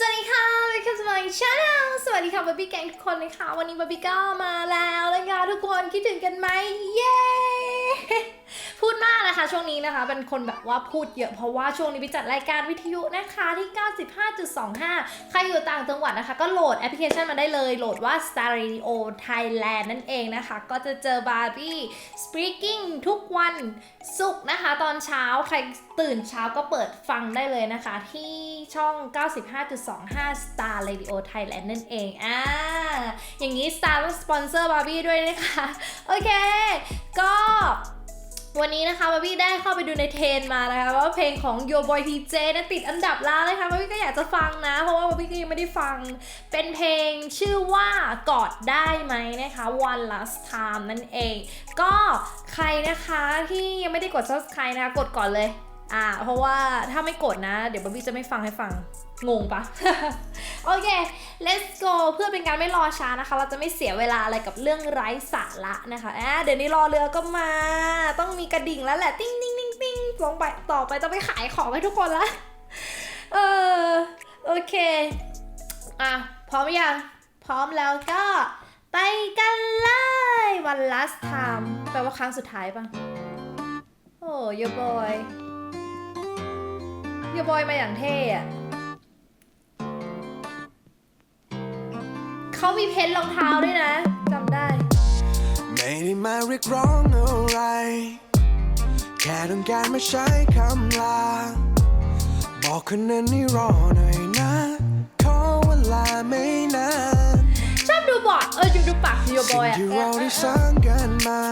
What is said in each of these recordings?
สวัสดีค่ะ welcome to my channel สวัสดีค่ะบาร์บี้แกงทุกคนเลยค่ะวันนี้บาร์บี้ก็มาแล้วนะคะทุกคนคิดถึงกันไหมเย้ พูดมากนะคะ ช่วงนี้นะคะ เป็นคนแบบว่าพูดเยอะเพราะว่าช่วงนี้ไปจัดรายการวิทยุนะคะที่ 95.25 ใครอยู่ต่างจังหวัดนะคะ ก็โหลดแอปพลิเคชันมาได้เลย โหลดว่า Star Radio Thailand นั่นเองนะคะ ก็จะเจอบาร์บี้ speaking ทุกวันศุกร์นะคะ ตอนเช้าใครตื่นเช้าก็เปิดฟังได้เลยนะคะที่ ช่อง 95.25 Star Radio Thailand นั่นเอง อ่า อย่างนี้ Star ต้องสปอนเซอร์บาร์บี้ด้วยนะคะ โอเค ก็วันนี้นะคะบาร์บี้ได้เข้าไปดูในเทรนมานะคะว่าเพลงของ Yo Boy TJ นะติดอันดับแล้วเลยค่ะบาร์บี้ก็อยากจะฟังนะ เพราะว่าบาร์บี้ก็ยังไม่ได้ฟัง เป็นเพลงชื่อว่ากอดได้ไหมนะคะ One Last Time นั่นเอง ก็ใครนะคะที่ยังไม่ได้กด subscribe นะคะกดก่อนเลย อ่า เพราะว่าถ้าไม่กดนะ เดี๋ยวบาร์บี้จะไม่ฟังให้ฟัง งงปะ โอเค let's go เพื่อเป็นการไม่รอช้านะคะ เราจะไม่เสียเวลาอะไรกับเรื่องไร้สาระนะคะอ่าเดี๋ยวนี้รอเรือก็มา ต้องมีกระดิ่งแล้วแหละ ติ้งติ้งติ้งติ้งลงไปต่อไปจะไปขายของให้ทุกคนละเออ โอเค อะ พร้อมยัง พร้อมแล้วก็ ไปกันเลย one last time แปลว่าครั้งสุดท้ายปะโอ้ยบอย ยบอยมาอย่างเท่อะเขามีเพนรองเท้าด้วยนะจำได้ ไม่ได้มาเรียกร้องอะไร แค่ต้องการมาใช้คำลา บอกคนนั้นให้รอหน่อยนะ ขอเวลาไม่นานชอบดูบอดเออดูดูปากยบสิ่องยอะที่เราได้สร้างกันมา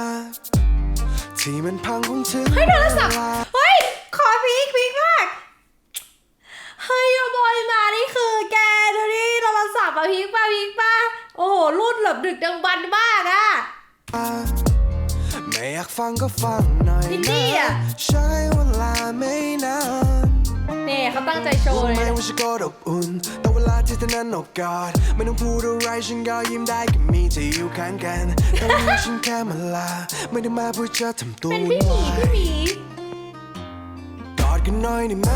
ที่มันพังคงถึงเฮ้ยโทรศัพท์ เวลา เฮ้ย ขอพีคพีคมาก เฮ้ยยบอยมานี่คือแกดูดิโท รศัพท์อะพีคป่ะพีคป่ะโอ้โหรุ่นแบบดึกดังบันมากอะไม่อยากฟังก็ฟังหน่อยอินดี้นะอะใช้เวลาไม่นานเนี่ยเขาตั้งใจโชว์รู้เลยไหมนะว่าฉันก็อบอุ่นแต่เวลาที่เธอนั้นโอกาสไม่ต้องพูดอะไรฉันก็ยิ้มได้แค่มีเธออยู่ข้างกันแต่วันนี้ฉันแค่มาลาไม่ได้มาเพื่อจะทำตัวเป็นวุ่พี่นหมีวายพี่หมีกอดกันหน่อยได้ไหม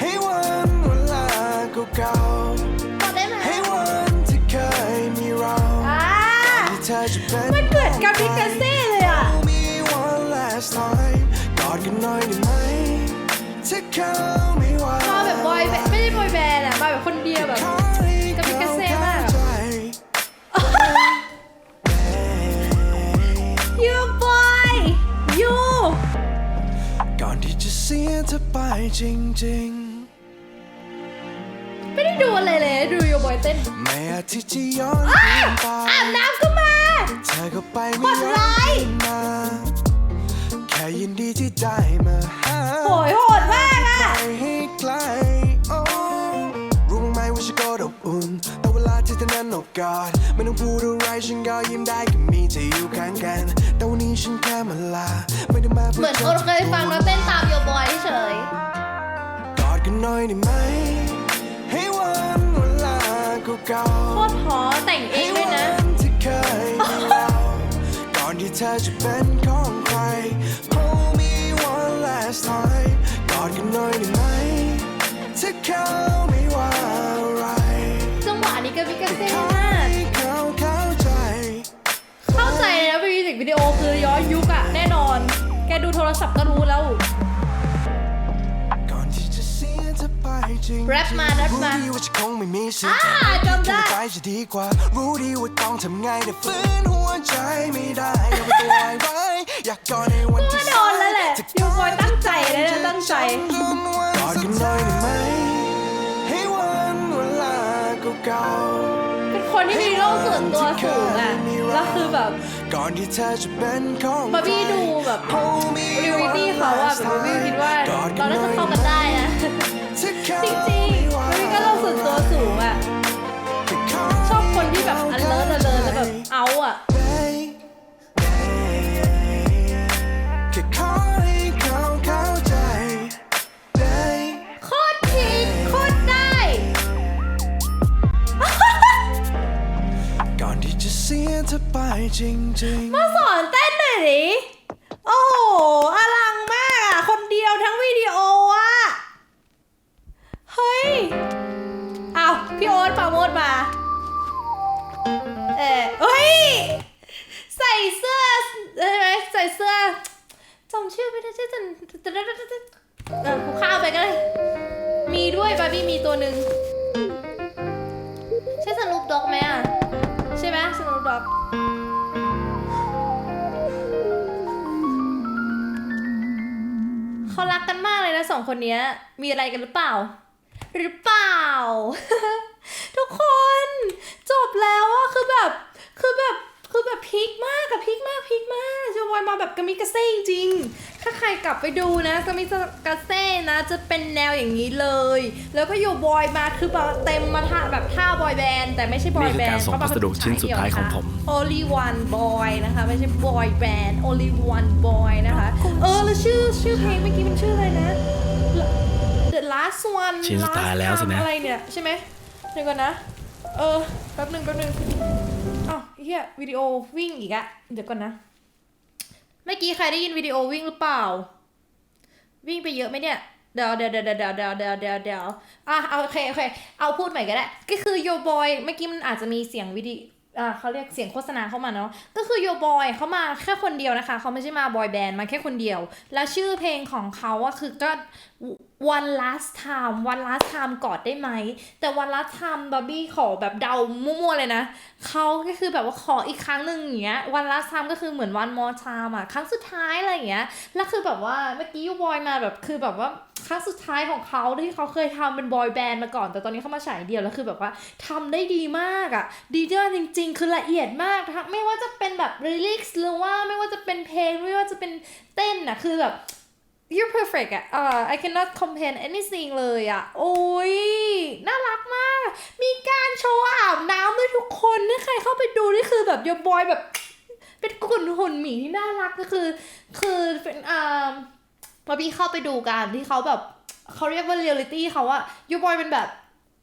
ให้วันเวลาเก่า กับพิกาเซ่เลยอะมี one last time กอดกันหน่อยได้ไหมถ้าเขาไม่ว่ามาแบบบอยแบบไม่ได้บอยแบนด์อะมาแบบคนเดียวแบบกับพิกาเซ่มากอะยูบอยยูก่อนที่จะเสียเธอไปจริงไม่ได้ดูอะไรเลยดูยูบอยเต้นๆ ไม่อาจที่จะย้อนคืนไป อาบน้ำก็มา เธอก็ไปกไม่ดย้อไลนค์คืนมาแค่ยินดีที่ได้มาหาโหยโหดมากอะไปให้ไกลโอ้รู้ไหมว่าฉันก็อบอุ่นแต่เวลาที่เธอนั้นโอกาสไม่ต้องพูดอะไรฉันก็ยิ้มได้แค่มีเธออยู่ข้างกัน แต่วันนี้ฉันแค่มาลาไม่ได้มาเหเพื่มือนโอนเคยฟังแล้วเต้นตามโยบอยเฉยกอดกันหน่อยได้ไหมให้วันเวลาเก่าๆโคตรหอแต่งเอง ธอจะเป็นของใคร Hold me one last time กอดกันหน่อยได้ไหมถ้าเขาไม่ว่าอะไรจังหวะนี้ก็พิกาเซ่ขอมากให้เขาเข้าใจ เข้าใจนะมิวสิกวิดีโอคือย้อนยุคอะแน่นอน แกดูโทรศัพท์ก็รู้แล้ว แรปมาแรปมารู้ดีว่าฉันคงไม่มีสิทอ่าธิ์จำได้ไปจะดีกว่ารู้ดีว่าต้องทำไงแต่ฝืนหัวใจไม่ได้เอาไปตัวไว้อยากกอดในวันที่ก็โดนแล้วแหละยูบอยตั้งใจเลยนะตั้งใจกอดกันหน่อยได้ไหมให้วันเวลาเก่าเป็นคนที่มีโลกส่วนตัวสูงอะแล้วคือแบบๆก่อนที่เธอจะเป็นของบาร์บี้ดูแบบ Hold me รีวิตี้เขาอะแบบบาร์บี้คิดว่าเราน่าจะเข้ากันได้นะ จริงๆบาร์บี้ก็โลกส่วนตัวสูงอะชอบคนที่แบบอันเลิศเลยแล้วแบบเอาอะแค่ขอให้เขาเข้าใจได้โคตรพีคโคตรได้ ก่อนที่จะเสียเธอไปจริงๆ มาสอนเต้นหน่อยดิ โอ้โหอลังมากอะคน พี่โอ๊ตปาโมดมา เออเฮ้ย ใส่เสื้อใช่ไหมใส่เสื้อจำชื่อไม่ได้ชื่อจันเออกูข้าวไปก็เลยมีด้วยบาร์บี้มีตัวหนึ่งใช่สนุปด็อกไหมอะ ใช่ไหมสนุปด็อกเขารักกันมากเลยนะสองคนนี้มีอะไรกันหรือเปล่า หรือเปล่า คนจบแล้วอะคือแบบคือแบบคือแบบพีคมากกับพีคมากพีคมากจะวอยมาแบบกามิกาเซ่จริงๆถ้าใครกลับไปดูนะกามิกาเซ่นะ จะเป็นแนวอย่างนี้เลย แล้วก็โยบอยมาคือแบบเต็มมาท่าแบบท่าบอยแบนด์แต่ไม่ใช่บอยแบนด์นี่คือการส่งพัสดุชิ้นสุดท้ายของผม only one boy นะคะ ไม่ใช่ boy band only one boy นะคะ เออ แล้วชื่อชื่อเพลงเมื่อกี้มันชื่ออะไรนะ The last one ชิ้นสุดท้ายแล้วสินะอะไรเนี่ยใช่ไหม เดี๋ยวก่อนนะ เออ แป๊บหนึ่งแป๊บหนึ่งอ้าวเฮียวิดีโอวิ่งอีกอะเดี๋ยวก่อนนะ เมื่อกี้ใครได้ยินวิดีโอวิ่งหรือเปล่า วิ่งไปเยอะไหมเนี่ยเดี๋ยวเดี๋ยวเดี๋ยวเดี๋ยวเดี๋ยวเดี๋ยวเดี๋ยวเดี๋ยวอะเอาโอเคโอเค เอาพูดใหม่ก็ได้ ก็คือโยบอย เมื่อกี้มันอาจจะมีเสียงวิดี อ่าเขาเรียกเสียงโฆษณาเข้ามาเนาะก็คือโยบอยเขามาแค่คนเดียวนะคะ เขาไม่ใช่มาบอยแบนด์มาแค่คนเดียว แล้วชื่อเพลงของเขาอะคือก็ one last time one last time กอดได้ไหม แต่ one last time บาร์บี้ขอแบบเดามั่วๆเลยนะ เขาก็คือแบบว่าขออีกครั้งหนึ่งอย่างเงี้ย one last time ก็คือเหมือน one more time อะครั้งสุดท้ายอะไรอย่างเงี้ย แล้วคือแบบว่าเมื่อกี้ยูบอยมาแบบคือแบบว่าครั้งสุดท้ายของเขาที่เขาเคยทำเป็นบอยแบนด์มาก่อน แต่ตอนนี้เขามาฉายเดียวแล้วคือแบบว่าทำได้ดีมากอะดีมากจริงๆ คือละเอียดมากทั้งไม่ว่าจะเป็นแบบลิลิกส์หรือว่าไม่ว่าจะเป็นเพลงไม่ว่าจะเป็นเต้นอะคือแบบ you're perfect อะอ่า I cannot compare anything เลยอะโอ้ย น่ารักมาก มีการโชว์อาบน้ำด้วยทุกคนถ้าใครเข้าไปดูนี่คือแบบยบอยแบบ เป็นหุ่นหุ่นหมีที่น่ารักก็คือ คือเป็นอ่าพอพี่เข้าไปดูกันที่เขาแบบ เขาเรียกว่าเรียลิตี้เขาอะยูบอยเป็นแบบ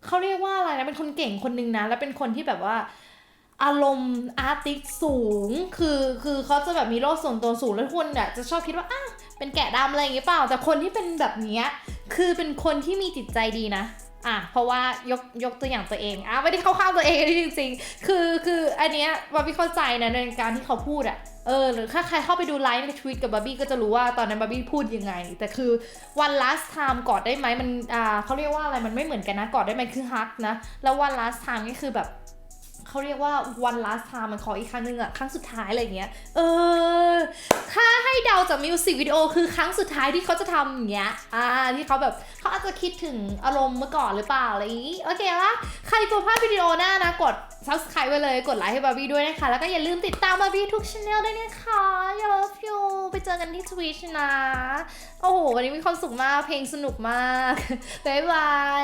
เขาเรียกว่าอะไรนะ เป็นคนเก่งคนหนึ่งนะ แล้วเป็นคนที่แบบว่า อารมณ์อาร์ติสสูง คือคือเขาจะแบบมีโลกส่วนตัวสูงแล้วคนเนี่ยจะชอบคิดว่าอ้าวเป็นแกะดำอะไรอย่างเงี้ยเปล่า แต่คนที่เป็นแบบเนี้ยคือเป็นคนที่มีจิตใจดีนะอะเพราะว่ายกยกตัวอย่างตัวเองอะไม่ได้เข้าข้างตัวเองจริงๆ คือคืออันเนี้ยบาร์บี้เข้าใจนะในการที่เขาพูดอะเออหรือถ้าใครเข้าไปดูไลฟ์ในทวิตกับบาร์บี้ก็จะรู้ว่าตอนนั้นบาร์บี้พูดยังไง แต่คือ one last time กอดได้ไหมมันอ่าเขาเรียกว่าอะไรมันไม่เหมือนกันนะกอดได้ไหมคือฮักนะ แล้ว one last time นี่คือแบบ เขาเรียกว่า one last time มันขออีกครั้งหนึ่งอะครั้งสุดท้ายอะไรอย่างเงี้ย เออ ถ้าให้เดาจากมิวสิกวิดีโอคือครั้งสุดท้ายที่เขาจะทำอย่างเงี้ย อ่า ที่เขาแบบเขาอาจจะคิดถึงอารมณ์เมื่อก่อนหรือเปล่าอะไรอย่างงี้ โอเคละใครกดภาพวิดีโอหน้านะ กด subscribe ไว้เลย กดไลค์ให้บาร์บี้ด้วยนะคะ แล้วก็อย่าลืมติดตามบาร์บี้ทุกช anel ด้วยนะคะ I love you ไปเจอกันที่ Twitch นะ โอ้โห วันนี้มีความสุขมาก เพลงสนุกมาก บ๊ายบาย